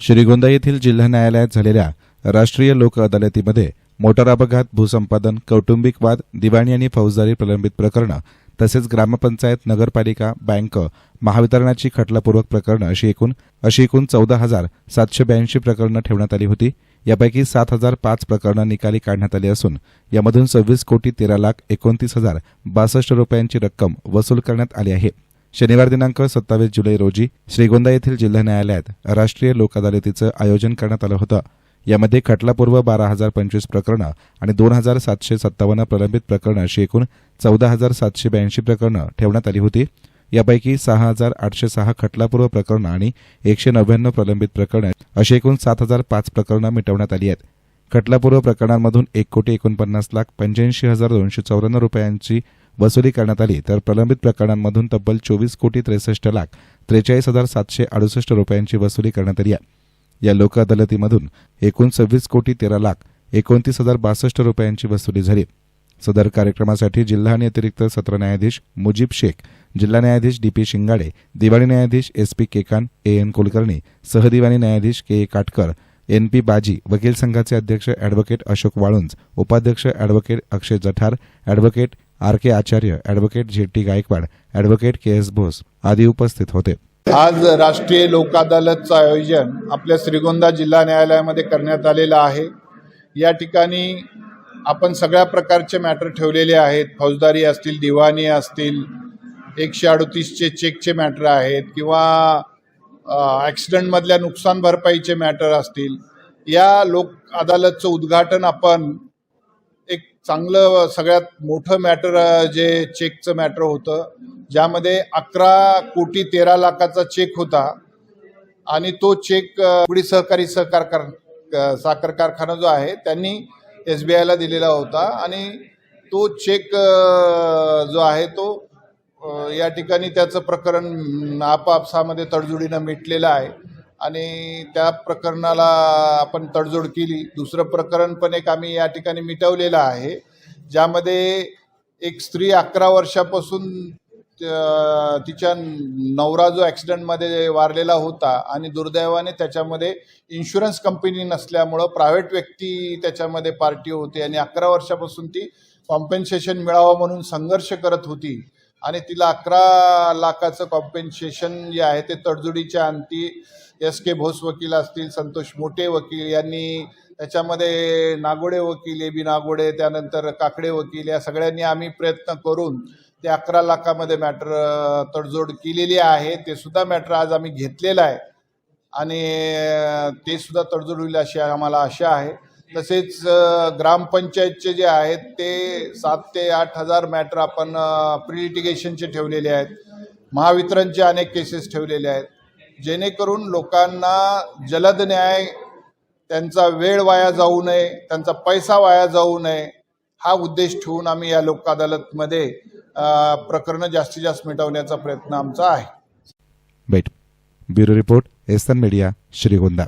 श्रीगोंदा येथील जिल्हा न्यायालयात झालेल्या राष्ट्रीय लोक अदालतीमध्ये मोटार अपघात भूसंपादन कौटुंबिक वाद दिवाणी आणि फौजदारी प्रलंबित प्रकरणं तसेच ग्रामपंचायत नगरपालिका बँक महावितरणाची खटलापूर्वक प्रकरणं अशी एकूण अशी एकूण चौदा हजार सातशे ब्याऐंशी प्रकरणं ठेवण्यात आली होती. यापैकी सात हजार पाच प्रकरणं निकाली काढण्यात आली असून यामधून सव्वीस कोटी तेरा लाख एकोणतीस हजार बासष्ट रुपयांची रक्कम वसूल करण्यात आली आहे. शनिवार दिनांक सत्तावीस जुलै रोजी श्रीगोंदा येथील जिल्हा न्यायालयात राष्ट्रीय लोक अदालतीचं आयोजन करण्यात आलं होतं. यामध्ये खटलापूर्व बारा हजार पंचवीस प्रकरणं आणि दोन हजार सातशे सत्तावन्न प्रलंबित प्रकरणं अशी एकूण चौदा हजार सातशे ब्याऐंशी प्रकरणं ठेवण्यात आली होती. यापैकी सहा हजार आठशे सहा खटलापूर्व प्रकरणं आणि एकशे नव्याण्णव प्रलंबित प्रकरणं अशी एकूण सात हजार पाच प्रकरणं मिटवण्यात आली आहेत. खटलापूर्व प्रकरणांमधून एक कोटी एकोणपन्नास लाख पंच्याऐंशी हजार दोनशे चौऱ्याण्णव रुपयांची वसुली करण्यात आली. तर प्रलंबित प्रकरणांमधून तब्बल चोवीस कोटी त्रेसष्ट लाख त्रेचाळीस हजार सातशे अडुसष्ट रुपयांची वसुली करण्यात आली आहे. या लोक अदालतीमधून एकूण सव्वीस कोटी तेरा लाख एकोणतीस हजार बासष्ट रुपयांची वसुली झाली. सदर कार्यक्रमासाठी जिल्हा आणि अतिरिक्त सत्र न्यायाधीश मुजीब शेख जिल्हा न्यायाधीश डी पी शिंगाडे दिवाणी न्यायाधीश S P Kekan A N Kulkarni सहदिवाणी न्यायाधीश K A Katkar N P Baji वकील संघाचे अध्यक्ष अॅडव्होकेट अशोक वाळुंज उपाध्यक्ष advocate Akshay Jathar advocate R K Acharya advocate J T Gaikwad advocate K S Bose आदी उपस्थित होते. आज राष्ट्रीय लोक अदालतचं आयोजन आपल्या श्रीगोंदा जिल्हा न्यायालयामध्ये करण्यात आलेलं आहे. या ठिकाणी आपण सगळ्या प्रकारचे मॅटर ठेवलेले आहेत. फौजदारी असतील दिवाणी असतील एकशे अडतीसचे चेकचे मॅटर आहेत किंवा ॲक्सिडेंटमधल्या नुकसान भरपाईचे मॅटर असतील. या लोक अदालतचं उद्घाटन आपण चांगलं सगळ्यात मोठं मॅटर जे चेकचं मॅटर होतं ज्यामध्ये अकरा कोटी तेरा लाखाचा चेक होता आणि तो चेक अ, सहकारी सहकार कार साखर कारखाना जो आहे त्यांनी एस बी आयला दिलेला होता आणि तो चेक जो आहे तो या ठिकाणी त्याचं प्रकरण आपापसामध्ये तडजोडीनं मिटलेलं आहे. आणि त्या प्रकरणाला आपण तडजोड केली. दुसरं प्रकरण पण एक आम्ही या ठिकाणी मिटवलेलं आहे ज्यामध्ये एक स्त्री अकरा वर्षापासून तिच्या नवरा जो ॲक्सिडेंटमध्ये वारलेला होता आणि दुर्दैवाने त्याच्यामध्ये इन्शुरन्स कंपनी नसल्यामुळं प्रायव्हेट व्यक्ती त्याच्यामध्ये पार्टी होती आणि अकरा वर्षापासून ती कॉम्पेन्सेशन मिळावं म्हणून संघर्ष करत होती. आणि तिला अकरा लाखाचं कॉम्पेन्सेशन जे आहे ते तडजोडीच्या अंती एस के भोस वकील असतील संतोष मोठे वकील यांनी त्याच्यामध्ये नागोडे वकील ए बी नागोडे त्यानंतर काकडे वकील या सगळ्यांनी आम्ही प्रयत्न करून ते अकरा लाखामध्ये मॅटर तडजोड केलेली आहे. ते सुद्धा मॅटर आज आम्ही घेतलेलं आहे. आणि ते सुद्धा तडजोड होईल अशी आम्हाला आशा आहे. तसेच ग्रामपंचायतचे जे आहेत ते सात ते आठ हजार मॅटर आपण प्रिलिटिगेशनचे ठेवलेले आहेत. महावितरणचे अनेक केसेस ठेवलेले आहेत. जेणेकरून लोकांना जलद न्याय त्यांचा वेळ वाया जाऊ नये त्यांचा पैसा वाया जाऊ नये हा उद्देश ठेवून आम्ही या लोक अदालतमध्ये प्रकरणं जास्तीत जास्त मिटवण्याचा प्रयत्न आमचा आहे. वेट ब्युरो रिपोर्ट एसन मीडिया श्रीगोंदा.